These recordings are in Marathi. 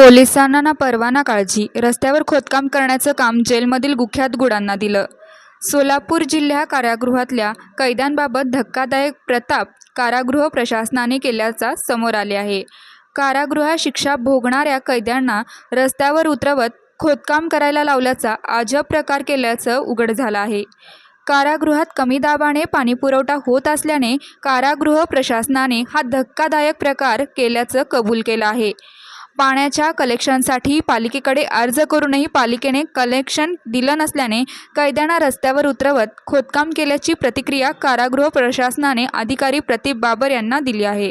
पोलिसांना ना परवा ना काळजी. रस्त्यावर खोदकाम करण्याचं काम जेलमधील गुख्यात गुडांना दिलं. सोलापूर जिल्हा कारागृहातल्या कैद्यांबाबत धक्कादायक प्रताप कारागृह प्रशासनाने केल्याचा समोर आले आहे. कारागृहात शिक्षा भोगणाऱ्या कैद्यांना रस्त्यावर उतरवत खोदकाम करायला लावल्याचा अजब प्रकार केल्याचं उघड झालं आहे. कारागृहात कमी दाबाने पाणीपुरवठा होत असल्याने कारागृह प्रशासनाने हा धक्कादायक प्रकार केल्याचं कबूल केलं आहे. पाण्याच्या कलेक्शनसाठी पालिकेकडे अर्ज करूनही पालिकेने कलेक्शन दिलं नसल्याने कैद्यांना रस्त्यावर उतरवत खोदकाम केल्याची प्रतिक्रिया कारागृह प्रशासनाने अधिकारी प्रतीप बाबर यांना दिली आहे.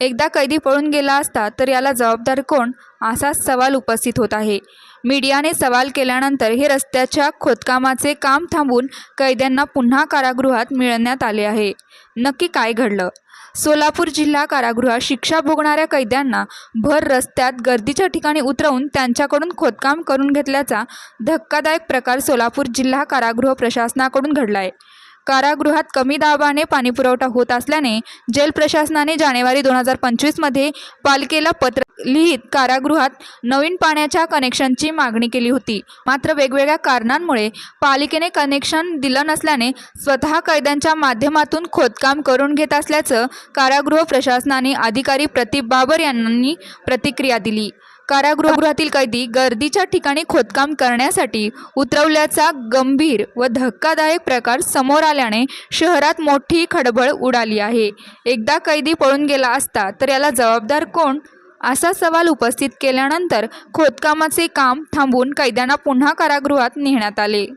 एकदा कैदी पळून गेला असता तर याला जबाबदार कोण? असा सवाल उपस्थित होत आहे. मीडियाने सवाल केल्यानंतर हे रस्त्याच्या खोदकामाचे काम थांबून कैद्यांना पुन्हा कारागृहात मिळवण्यात आले आहे. नक्की काय घडलं? सोलापूर जिल्हा कारागृहात शिक्षा भोगणाऱ्या कैद्यांना भर रस्त्यात गर्दीच्या ठिकाणी उतरवून त्यांच्याकडून खोदकाम करून घेतल्याचा धक्कादायक प्रकार सोलापूर जिल्हा कारागृह प्रशासनाकडून घडला आहे कारागृहात कमी दाबाने पाणीपुरवठा होत असल्याने जेल प्रशासनाने जानेवारी दोन हजार पंचवीसमध्ये पालिकेला पत्र लिहित कारागृहात नवीन पाण्याच्या कनेक्शनची मागणी केली होती. मात्र वेगवेगळ्या कारणांमुळे पालिकेने कनेक्शन दिलं नसल्याने स्वतः कैद्यांच्या माध्यमातून खोदकाम करून घेत असल्याचं कारागृह प्रशासनाने अधिकारी प्रतीप बाबर यांनी प्रतिक्रिया दिली. कारागृहातील कैदी गर्दीच्या ठिकाणी खोदकाम करण्यासाठी उतरवल्याचा गंभीर व धक्कादायक प्रकार समोर आल्याने शहरात मोठी खळबळ उडाली आहे. एकदा कैदी पळून गेला असता तर याला जबाबदार कोण? असा सवाल उपस्थित केल्यानंतर खोदकामाचे काम थांबवून कैद्यांना पुन्हा कारागृहात नेण्यात आले.